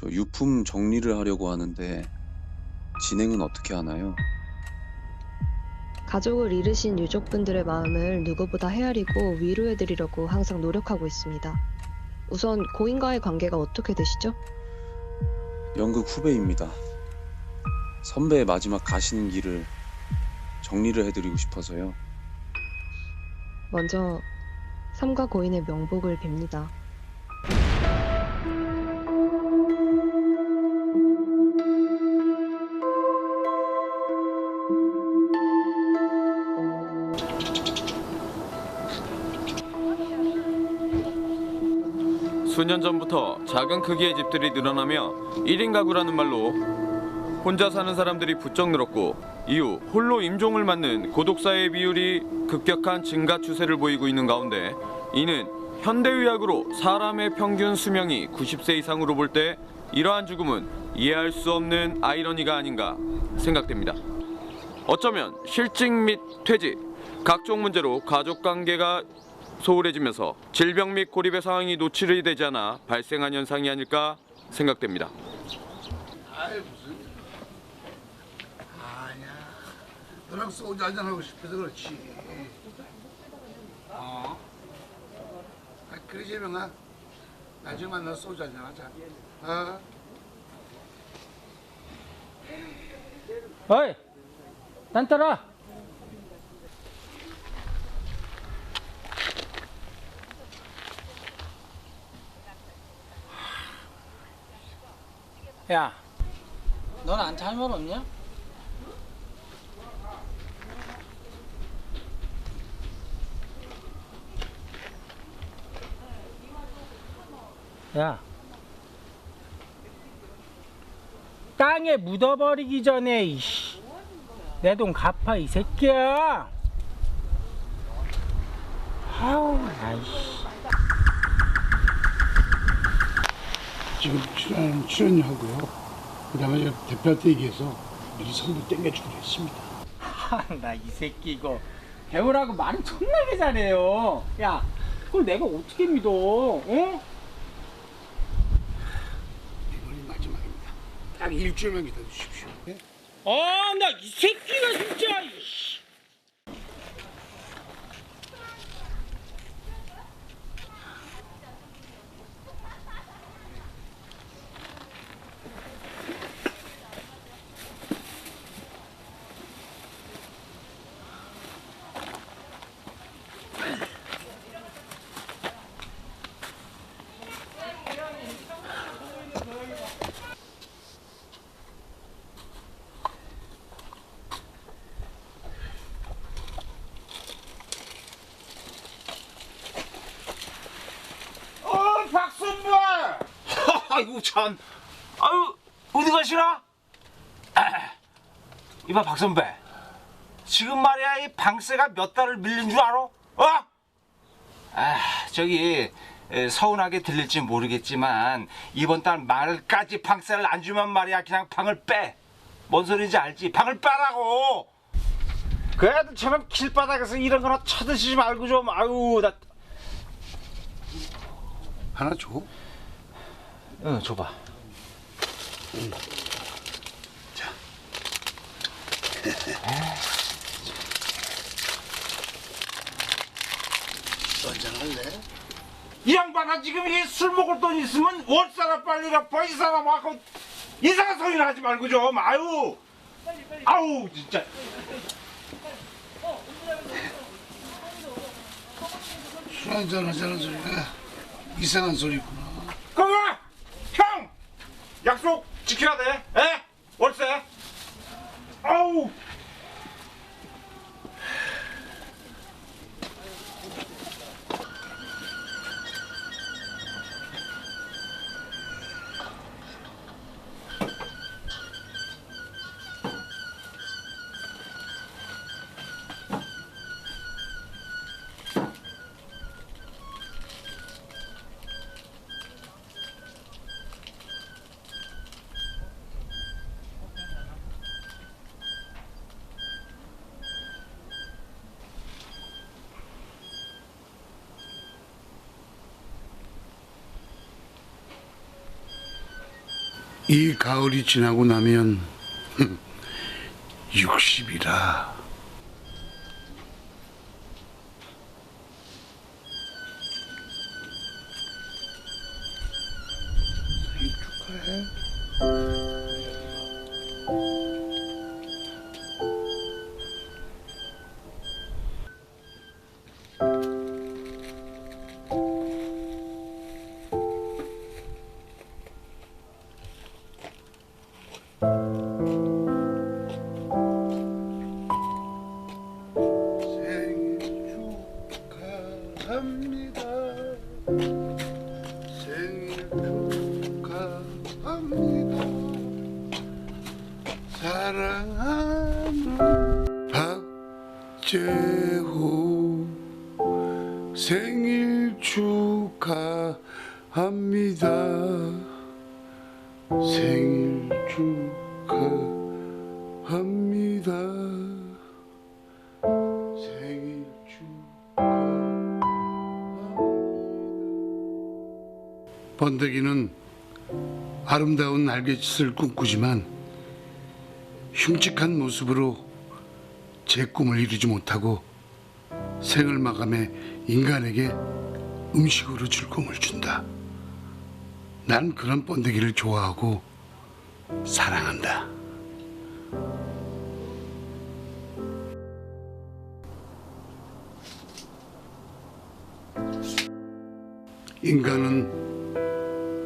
저 유품 정리를 하려고 하는데 진행은 어떻게 하나요? 가족을 잃으신 유족분들의 마음을 누구보다 헤아리고 위로해드리려고 항상 노력하고 있습니다. 우선 고인과의 관계가 어떻게 되시죠? 연극 후배입니다. 선배의 마지막 가시는 길을 정리를 해드리고 싶어서요. 먼저 삼가 고인의 명복을 빕니다. 수년 전부터 작은 크기의 집들이 늘어나며 1인 가구라는 말로 혼자 사는 사람들이 부쩍 늘었고 이후 홀로 임종을 맞는 고독사의 비율이 급격한 증가 추세를 보이고 있는 가운데 이는 현대의학으로 사람의 평균 수명이 90세 이상으로 볼 때 이러한 죽음은 이해할 수 없는 아이러니가 아닌가 생각됩니다. 어쩌면 실직 및 퇴직, 각종 문제로 가족 관계가 소홀해지면서 질병 및 고립의 상황이 노출이 되지 않아 발생한 현상이 아닐까 생각됩니다. 아이 무슨 아니야 너랑 소주 한잔 하고 싶어서 그렇지 어? 아, 그래 재명아 나중에 만나 소주 한잔 하자 어? 어이, 난 따라. 야, 넌안 탈말 없냐? 야, 땅에 묻어버리기 전에. 내 돈 갚아 이 새끼야. 아우 아이씨. 지금 출연, 출연료하고요 그 다음에 대표한테 얘기해서 미리 선물 땡겨주기로 했습니다 나 이 새끼 이거 배우라고 말은 존나게 잘해요. 야, 그걸 내가 어떻게 믿어? 어? 이번이 마지막입니다 딱 일주일만 기다려 주십시오 예? 아, 나 이 새끼가 진짜. 이씨. 어, 박순벌! 아이고 참, 아유 어디 가시나? 아, 이봐 박 선배, 지금 말이야 이 방세가 몇 달을 밀린 줄 알아? 어? 아 저기 에, 서운하게 들릴지 모르겠지만 이번 달 말까지 방세를 안 주면 말이야 그냥 방을 빼. 뭔 소리인지 알지? 방을 빼라고. 그 애들처럼 길바닥에서 이런 거나 쳐드시지 말고 좀 아유 나. 하나 줘 응 줘봐. 너 한잔 할래? 이 양반아 지금 이 술 먹을 돈 있으면 월세나 빨리 갚아 이 사람 하고 이상한 소리를 하지 말고 좀. 아유. 아우 진짜. 술 한잔 하자는 소리가 이상한 소리구나. 그거 형! 약속 지켜야 돼. 에? 월세? 아우 이 가을이 지나고 나면 60이라. 번데기는 아름다운 날갯짓을 꿈꾸지만 흉측한 모습으로 제 꿈을 이루지 못하고 생을 마감해 인간에게 음식으로 즐거움을 준다. 난 그런 번데기를 좋아하고 사랑한다. 인간은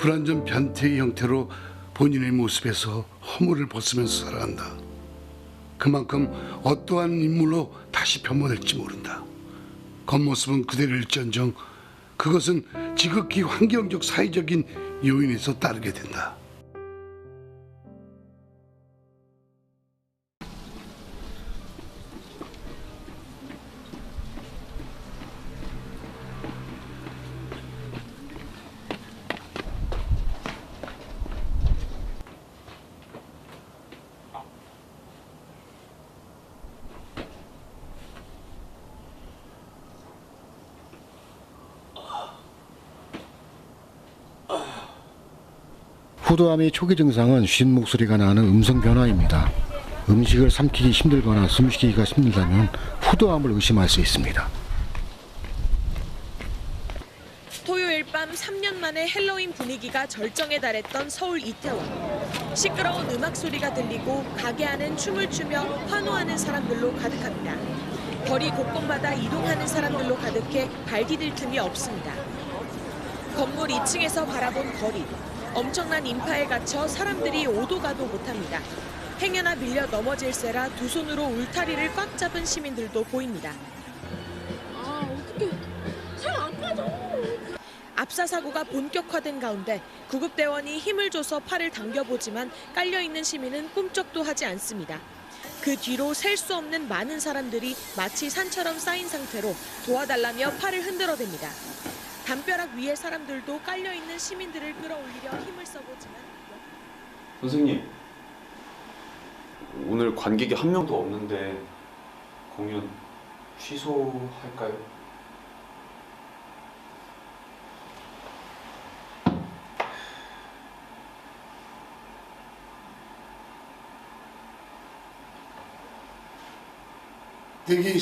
불완전 변태의 형태로 본인의 모습에서 허물을 벗으면서 살아간다. 그만큼 어떠한 인물로 다시 변모될지 모른다. 겉모습은 그대로일지언정 그것은 지극히 환경적 사회적인 요인에서 따르게 된다. 후두암의 초기 증상은 쉰 목소리가 나는 음성 변화입니다. 음식을 삼키기 힘들거나 숨쉬기가 힘들다면 후두암을 의심할 수 있습니다. 토요일 밤 3년 만에 헬로윈 분위기가 절정에 달했던 서울 이태원. 시끄러운 음악 소리가 들리고 가게 안은 춤을 추며 환호하는 사람들로 가득합니다. 거리 곳곳마다 이동하는 사람들로 가득해 발 디딜 틈이 없습니다. 건물 2층에서 바라본 거리. 엄청난 인파에 갇혀 사람들이 오도 가도 못합니다. 행여나 밀려 넘어질세라 두 손으로 울타리를 꽉 잡은 시민들도 보입니다. 압사 사고가 본격화된 가운데 구급대원이 힘을 줘서 팔을 당겨보지만 깔려있는 시민은 꿈쩍도 하지 않습니다. 그 뒤로 셀 수 없는 많은 사람들이 마치 산처럼 쌓인 상태로 도와달라며 팔을 흔들어댑니다. 담벼락 위에 사람들도 깔려 있는 시민들을 끌어올리려 힘을 써보지만 선생님 오늘 관객이 한 명도 없는데 공연 취소할까요?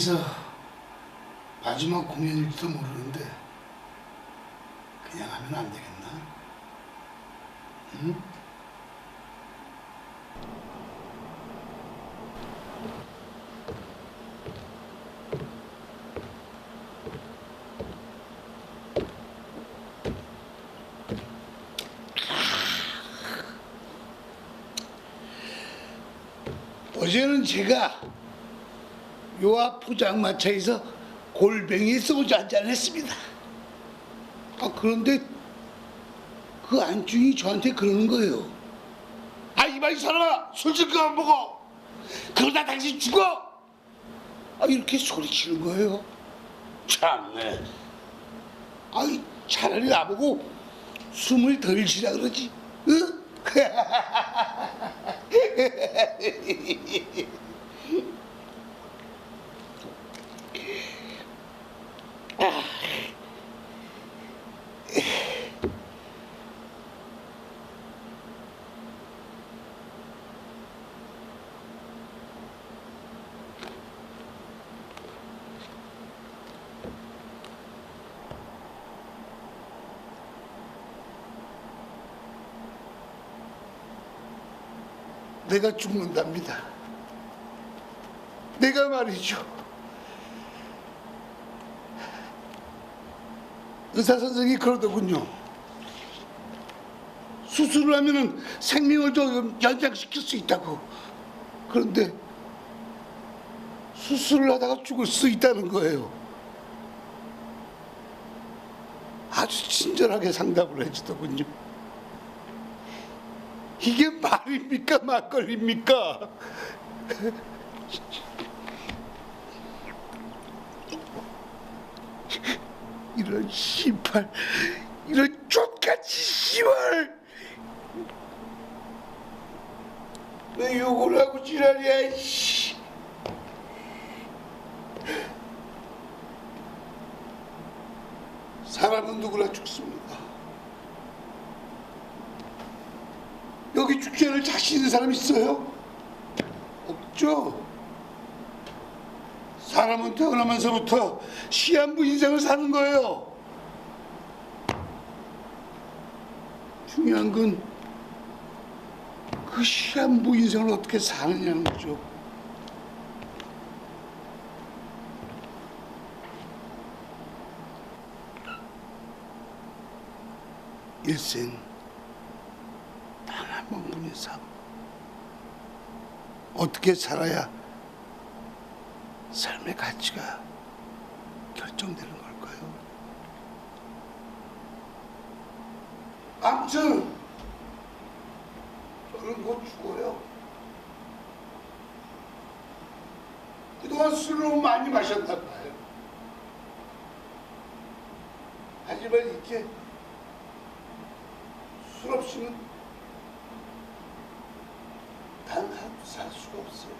있어 마지막 공연일지도 모르는데 그냥 하면 안 되겠나? 응? 어제는 제가 요앞 포장마차에서 골뱅이 소주 한잔 했습니다. 아, 그런데 그 안중이 저한테 그러는 거예요. 아, 이봐, 이 사람아! 술좀 그만 먹어! 그러다 당신 죽어! 아, 이렇게 소리치는 거예요. 참네. 아이, 차라리 나보고 숨을 덜 쉬라 그러지. 응? 내가 죽는답니다. 내가 말이죠. 의사 선생이 그러더군요. 수술을 하면은 생명을 더 연장시킬 수 있다고. 그런데 수술을 하다가 죽을 수 있다는 거예요. 아주 친절하게 상담을 해주더군요. 이게 말입니까 막걸리입니까? 이런 씨발 이런 족같이 씨발 왜 욕을 하고 지랄이야 씨. 사람은 누구나 죽습니다 죽지 않을 자신 있는 사람 있어요? 없죠 사람은 태어나면서부터 시한부 인생을 사는 거예요. 중요한 건 그 시한부 인생을 어떻게 사느냐는 거죠. 일생 단 한 번뿐인 삶. 어떻게 살아야 삶의 가치가 결정되는 걸까요? 아무튼 저는 곧 죽어요. 그동안 술을 너무 많이 마셨나 봐요. 하지만 이제 술 없이는 단 하루도 살 수가 없어요.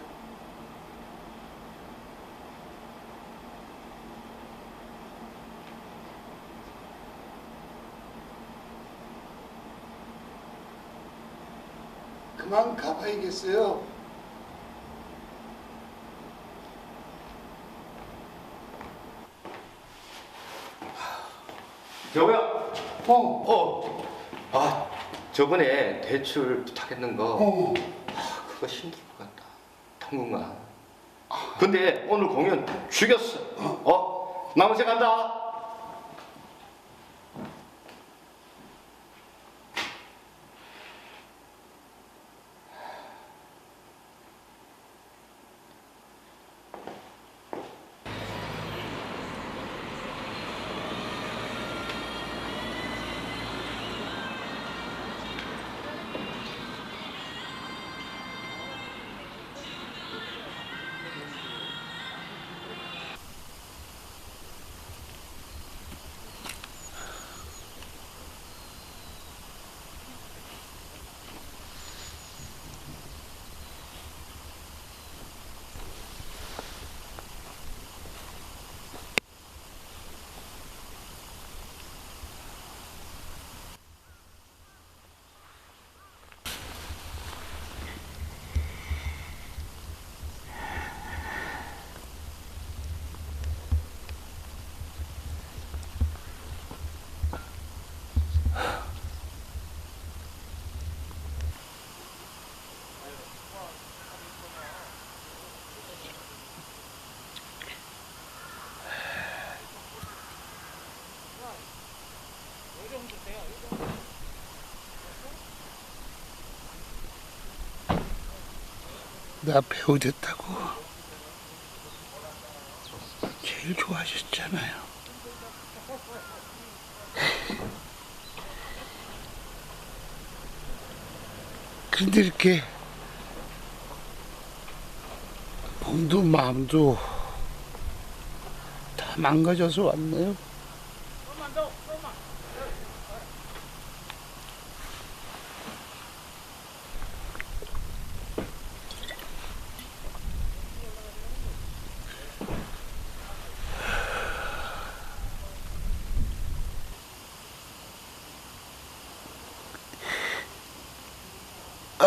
그만 가봐야겠어요. 여보야. 어, 어. 아, 저번에 대출 부탁했는 거 어. 그거 힘들 것 같다. 당분간. 근데 오늘 공연 죽였어. 어? 남은새 간다. 나 배우 됐다고 제일 좋아하셨잖아요. 그런데 이렇게 몸도 마음도 다 망가져서 왔네요.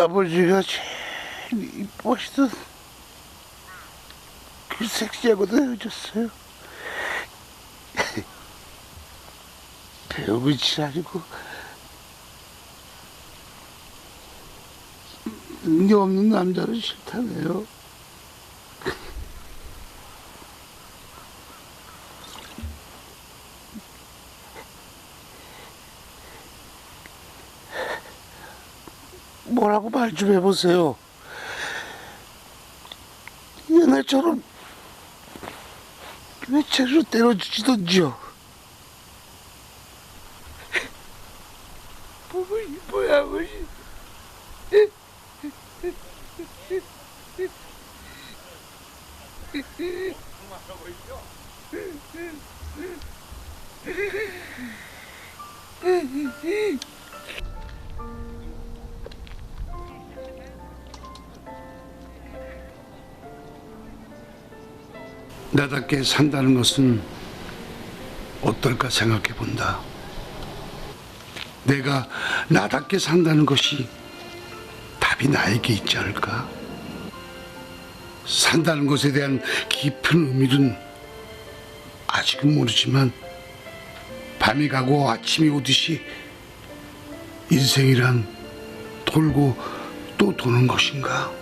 아버지가 제일 이뻐하시던 그 섹시하고도 헤어졌어요. 배우빛이 아니고 능력 없는 남자는 싫다네요. 뭐라고 말 좀 해보세요. 옛날처럼 외채로 때려주시던지요. 나답게 산다는 것은 어떨까 생각해 본다. 내가 나답게 산다는 것이 답이 나에게 있지 않을까? 산다는 것에 대한 깊은 의미는 아직은 모르지만 밤이 가고 아침이 오듯이 인생이란 돌고 또 도는 것인가?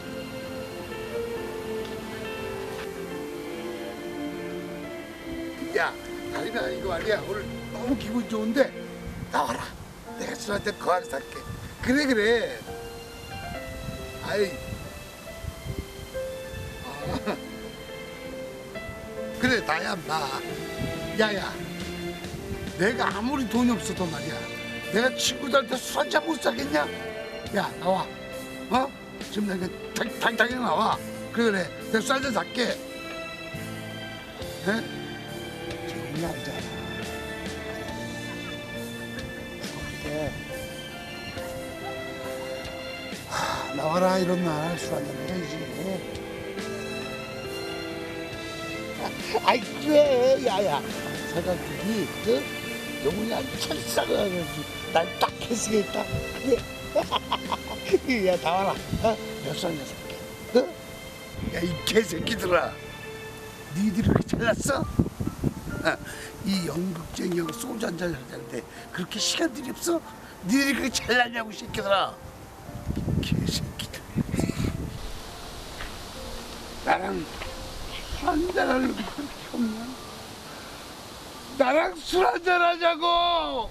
말이야. 오늘 너무 기분 좋은데 나와라. 내가 술한테 거하게 살게. 그래 그래. 아이. 아. 그래 나야 나. 야야. 내가 아무리 돈이 없어도 말이야. 내가 친구들한테 술 한 잔 못 사겠냐? 야 나와. 어? 지금 내가 당, 당, 당장 나와. 그래 그래. 내가 술 한 잔 살게. 에? 좋은 남 나와라 이런 날술 한잔 해야지. 아이 그래 야야 사장님이 그 영훈이 아주 철사가지고 날딱 해쓰겠다 그래 야 나와라 어? 몇수 한잔 살게 어? 야이 개새끼들아 니들이 그렇게 잘났어? 어, 이 연극쟁이하고 소주 한잔 하자는데 그렇게 시간들이 없어? 니들이 그렇게 잘났냐고 이 새끼들아 개새끼들 나랑 놈이 그렇게 없냐? 나랑 술 한잔 하자고!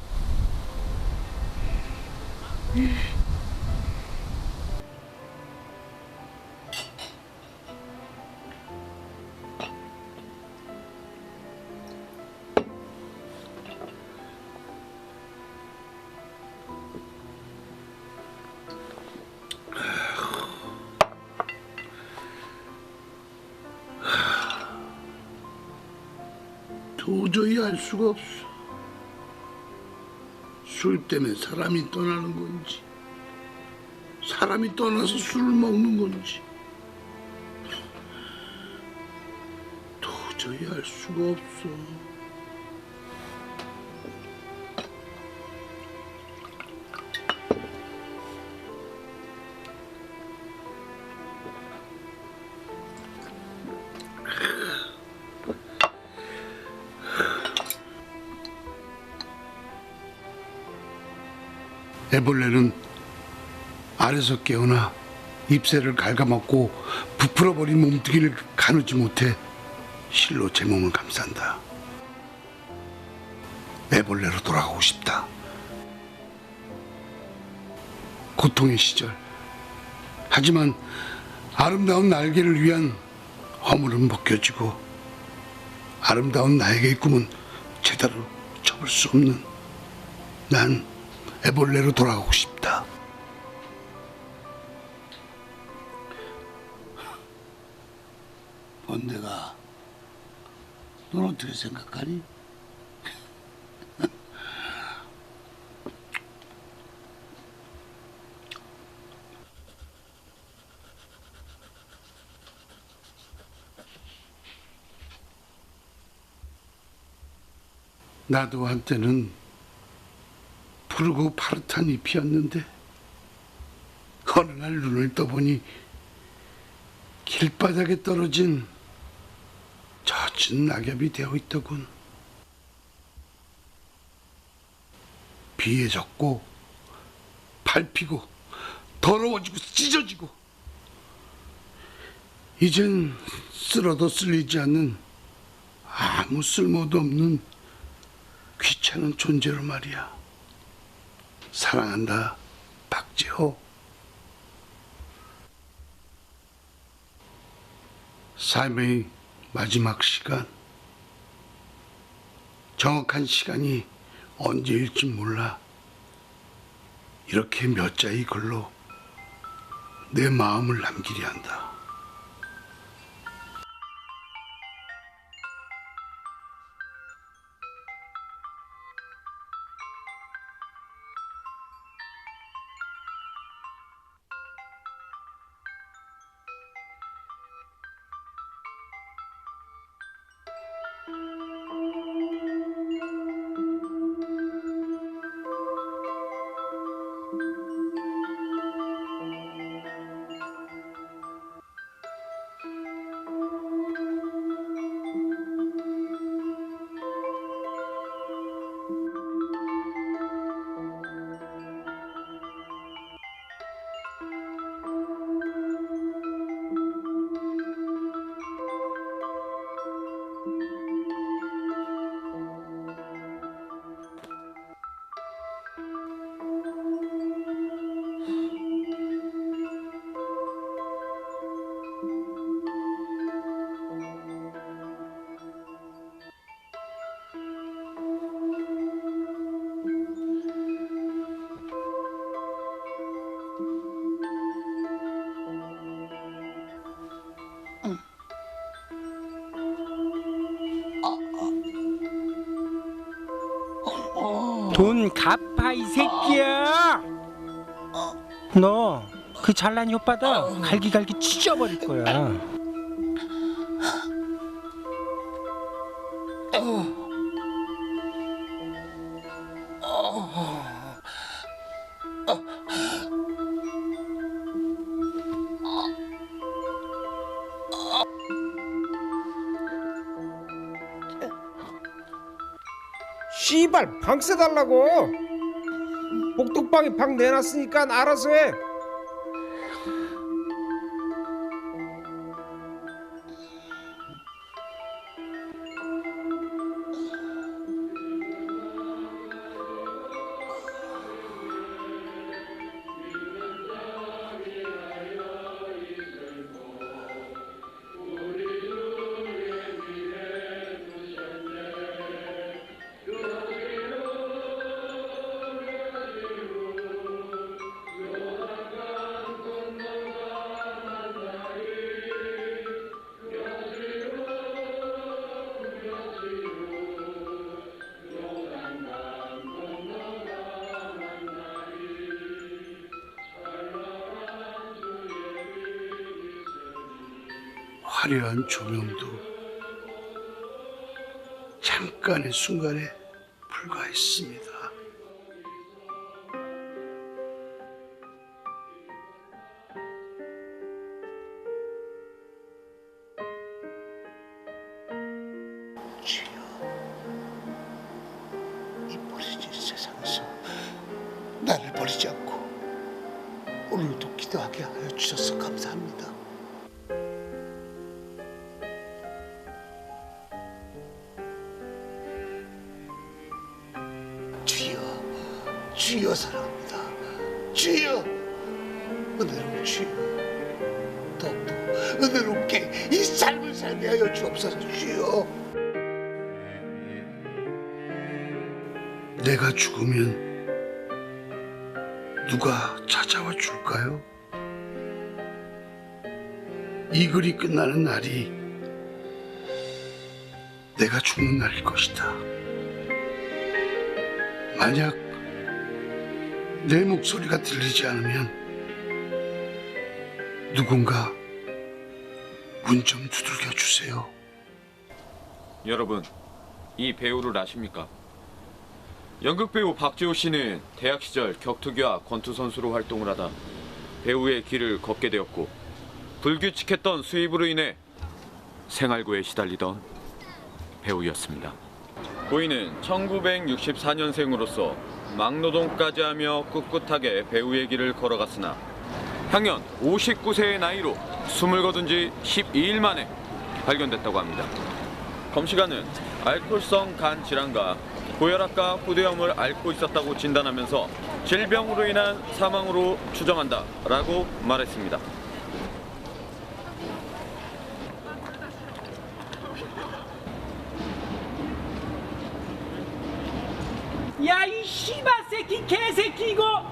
알 수가 없어. 술 때문에 사람이 떠나는 건지, 사람이 떠나서 술을 먹는 건지, 도저히 알 수가 없어. 애벌레는 알에서 깨어나 잎새를 갉아먹고 부풀어버린 몸뚱이를 가누지 못해 실로 제 몸을 감싼다. 애벌레로 돌아가고 싶다. 고통의 시절. 하지만 아름다운 날개를 위한 허물은 벗겨지고 아름다운 나에게의 꿈은 제대로 접을 수 없는 난 애벌레로 돌아가고 싶다. 번대가 넌 어떻게 생각하니? 나도 한때는 푸르고 파릇한 잎이었는데 어느 날 눈을 떠보니 길바닥에 떨어진 젖은 낙엽이 되어 있더군. 비에 젖고 밟히고 더러워지고 찢어지고 이젠 쓸어도 쓸리지 않는 아무 쓸모도 없는 귀찮은 존재로 말이야. 사랑한다, 박재호. 삶의 마지막 시간. 정확한 시간이 언제일지 몰라. 이렇게 몇 자의 글로 내 마음을 남기려 한다. 돈 갚아 이 새끼야. 너 그 잘난 오빠다 갈기갈기 찢어버릴 거야. 씨발 방세 달라고. 복덕방에 방 내놨으니까 알아서 해 화려한 조명도 잠깐의 순간에 불과했습니다. 주여, 더욱더 은혜롭게 이 삶을 살게 하여 주옵소서 주여. 내가 죽으면 누가 찾아와 줄까요? 이 글이 끝나는 날이 내가 죽는 날일 것이다. 만약 내 목소리가 들리지 않으면 누군가 문 좀 두들겨 주세요. 여러분, 이 배우를 아십니까? 연극 배우 박지호 씨는 대학 시절 격투기와 권투 선수로 활동을 하다 배우의 길을 걷게 되었고 불규칙했던 수입으로 인해 생활고에 시달리던 배우였습니다. 고인은 1964년생으로서 막노동까지 하며 꿋꿋하게 배우의 길을 걸어갔으나 향년 59세의 나이로 숨을 거둔 지 12일 만에 발견됐다고 합니다. 검시관은 알코올성 간 질환과 고혈압과 후두염을 앓고 있었다고 진단하면서 질병으로 인한 사망으로 추정한다라고 말했습니다. 야 이 씨발 새끼 개새끼 이거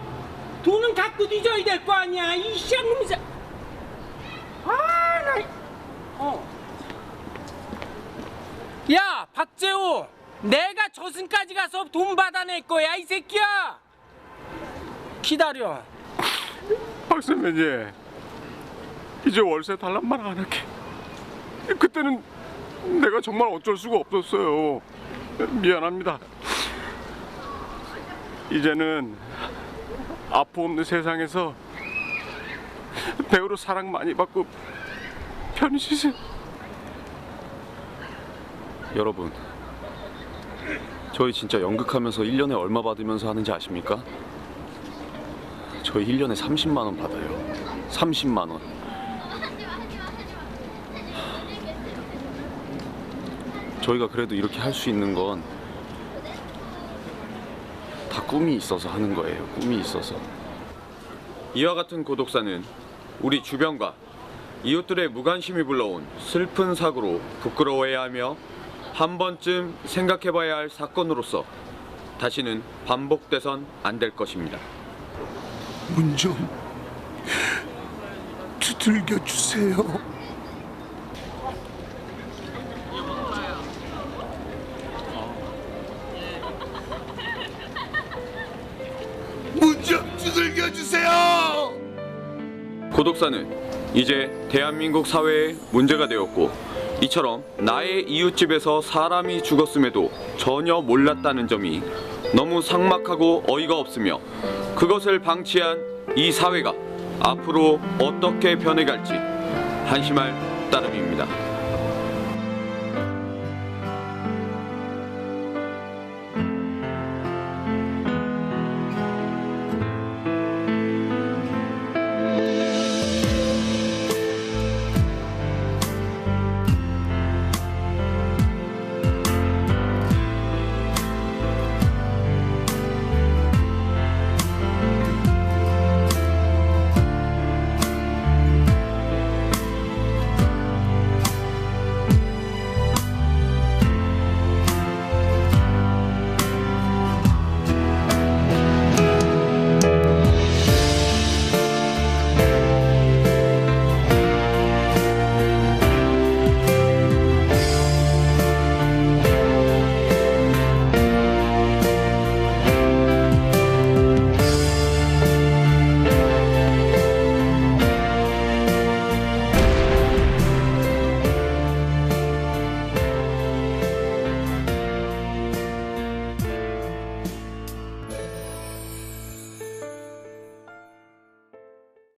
갖고 뒤져야 될 거 아니야 이새 아나 어. 야 박재호 내가 저승까지 가서 돈 받아낼 거야 이 새끼야. 기다려. 박 선배님 이제 월세 달란 말 안 할게. 그때는 내가 정말 어쩔 수가 없었어요. 미안합니다. 이제는 아픔 없는 세상에서 배우로 사랑 많이 받고 편히 쉬세요 여러분, 저희 진짜 연극하면서 1년에 얼마 받으면서 하는지 아십니까? 저희 1년에 30만 원 받아요. 30만 원. 저희가 그래도 이렇게 할 수 있는 건다 꿈이 있어서 하는 거예요. 꿈이 있어서. 이와 같은 고독사는 우리 주변과 이웃들의 무관심이 불러온 슬픈 사고로 부끄러워해야 하며 한 번쯤 생각해봐야 할 사건으로서 다시는 반복돼선 안 될 것입니다. 문 좀 두들겨 주세요. 고독사는 이제 대한민국 사회의 문제가 되었고 이처럼 나의 이웃집에서 사람이 죽었음에도 전혀 몰랐다는 점이 너무 삭막하고 어이가 없으며 그것을 방치한 이 사회가 앞으로 어떻게 변해갈지 한심할 따름입니다.